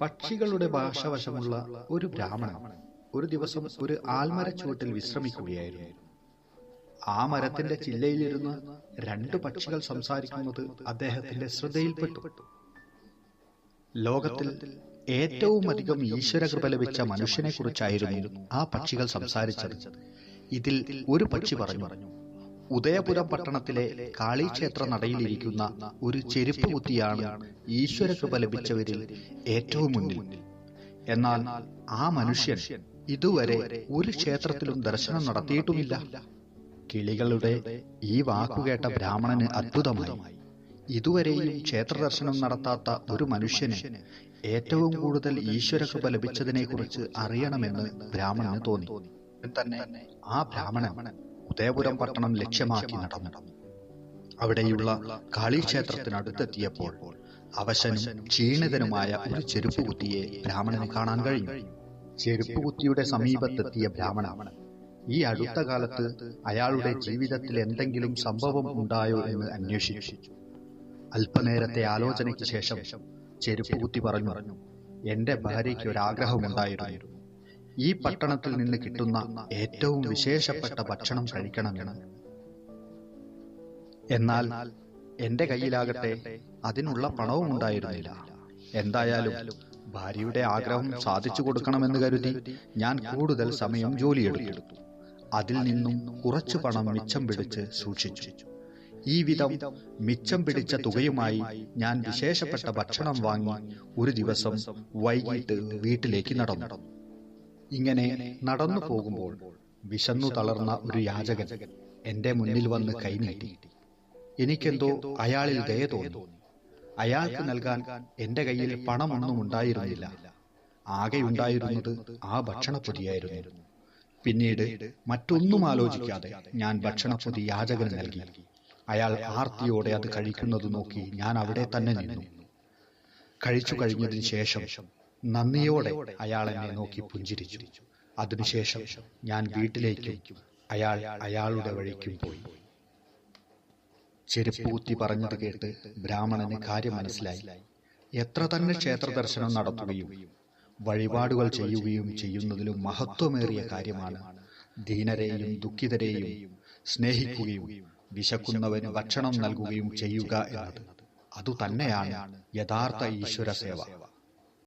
പക്ഷികളുടെ ഭാഷവശമുള്ള ഒരു ബ്രാഹ്മണൻ ഒരു ദിവസം ഒരു ആൽമരച്ചുവട്ടിൽ വിശ്രമിക്കുകയായിരുന്നു. ആ മരത്തിന്റെ ചില്ലയിലിരുന്ന് രണ്ട് പക്ഷികൾ സംസാരിക്കുന്നത് അദ്ദേഹത്തിന്റെ ശ്രദ്ധയിൽപ്പെട്ടു. ലോകത്തിൽ ഏറ്റവും അധികം ഈശ്വരകൃപ ലഭിച്ച മനുഷ്യനെ കുറിച്ചായിരുന്നു ആ പക്ഷികൾ സംസാരിച്ചത്. ഇതിൽ ഒരു പക്ഷി പറഞ്ഞു പറഞ്ഞു ഉദയപുരം പട്ടണത്തിലെ കാളീക്ഷേത്ര നടയിലിരിക്കുന്ന ഒരു ചെരുപ്പ് കുത്തിയാണ് ഈശ്വരകൃപ ലഭിച്ചവരിൽ ഏറ്റവും മുന്നിൽ. എന്നാൽ ആ മനുഷ്യൻ ഇതുവരെ ഒരു ക്ഷേത്രത്തിലും ദർശനം നടത്തിയിട്ടുമില്ല. കിളികളുടെ ഈ വാക്കുകേട്ട ബ്രാഹ്മണന് അത്ഭുതമായി. ഇതുവരെയും ക്ഷേത്ര ദർശനം നടത്താത്ത ഒരു മനുഷ്യന് ഏറ്റവും കൂടുതൽ ഈശ്വരകൃപ ലഭിച്ചതിനെ കുറിച്ച് അറിയണമെന്ന് ബ്രാഹ്മണന് തോന്നി. തന്നെ ആ ബ്രാഹ്മണൻ ഉദയപുരം പട്ടണം ലക്ഷ്യമാക്കി നടന്നു. അവിടെയുള്ള കാളിക്ഷേത്രത്തിനടുത്തെത്തിയപ്പോൾ അവശനും ക്ഷീണിതനുമായ ഒരു ചെരുപ്പ് കുത്തിയെ ബ്രാഹ്മണന് കാണാൻ കഴിഞ്ഞു. ചെരുപ്പ് കുത്തിയുടെ സമീപത്തെത്തിയ ബ്രാഹ്മണ ഈ അടുത്ത കാലത്ത് അയാളുടെ ജീവിതത്തിൽ എന്തെങ്കിലും സംഭവം ഉണ്ടായോ എന്ന് അന്വേഷിച്ചു അല്പനേരത്തെ ആലോചനയ്ക്ക് ശേഷം ചെരുപ്പ് കുത്തി പറഞ്ഞു എന്റെ ഭാര്യയ്ക്ക് ഒരാഗ്രഹമുണ്ടായിരുന്നു. ഈ പട്ടണത്തിൽ നിന്ന് കിട്ടുന്ന ഏറ്റവും വിശേഷപ്പെട്ട ഭക്ഷണം കഴിക്കണമെന്ന്. എന്നാൽ എന്റെ കയ്യിലാകട്ടെ അതിനുള്ള പണവും ഉണ്ടായിരുന്നില്ല. എന്തായാലും ഭാര്യയുടെ ആഗ്രഹം സാധിച്ചു കൊടുക്കണമെന്ന് കരുതി ഞാൻ കൂടുതൽ സമയം ജോലിയെടുത്തു. അതിൽ നിന്നും കുറച്ചു പണം മിച്ചം പിടിച്ച് സൂക്ഷിച്ചു. ഈ വിധം മിച്ചം പിടിച്ച തുകയുമായി ഞാൻ വിശേഷപ്പെട്ട ഭക്ഷണം വാങ്ങി ഒരു ദിവസം വൈകിട്ട് വീട്ടിലേക്ക് നടന്നു. ഇങ്ങനെ നടന്നു പോകുമ്പോൾ വിശന്നു തളർന്ന ഒരു യാചകൻ എന്റെ മുന്നിൽ വന്ന് കൈനീട്ടി എനിക്കെന്തോ അയാളിൽ ദയ തോന്നി. അയാൾക്ക് നൽകാൻ എന്റെ കയ്യിൽ പണമൊന്നും ഉണ്ടായിരുന്നില്ല. ആകെ ഉണ്ടായിരുന്നത് ആ ഭക്ഷണപ്പൊതിയായിരുന്നു. പിന്നീട് മറ്റൊന്നും ആലോചിക്കാതെ ഞാൻ ഭക്ഷണപ്പൊതി യാചകന് നൽകി. അയാൾ ആർത്തിയോടെ അത് കഴിക്കുന്നത് നോക്കി ഞാൻ അവിടെ തന്നെ നിന്നു. കഴിച്ചു കഴിഞ്ഞതിന് ശേഷം നന്ദിയോടെ അയാൾ എന്നെ നോക്കി പുഞ്ചിരിച്ചു. അതിനുശേഷം ഞാൻ വീട്ടിലേക്കും അയാൾ അയാളുടെ വഴിക്കും പോയി. ചെരുപ്പൂത്തി പറഞ്ഞത് കേട്ട് ബ്രാഹ്മണന് കാര്യം മനസ്സിലായി. എത്ര തന്നെ ക്ഷേത്ര ദർശനം നടത്തുകയും വഴിപാടുകൾ ചെയ്യുകയും ചെയ്യുന്നതിലും മഹത്വമേറിയ കാര്യമാണ് ദീനരെയും ദുഃഖിതരെയും സ്നേഹിക്കുകയും വിശക്കുന്നവന് ഭക്ഷണം നൽകുകയും ചെയ്യുക എന്നത്. അതുതന്നെയാണ് യഥാർത്ഥ ഈശ്വര സേവ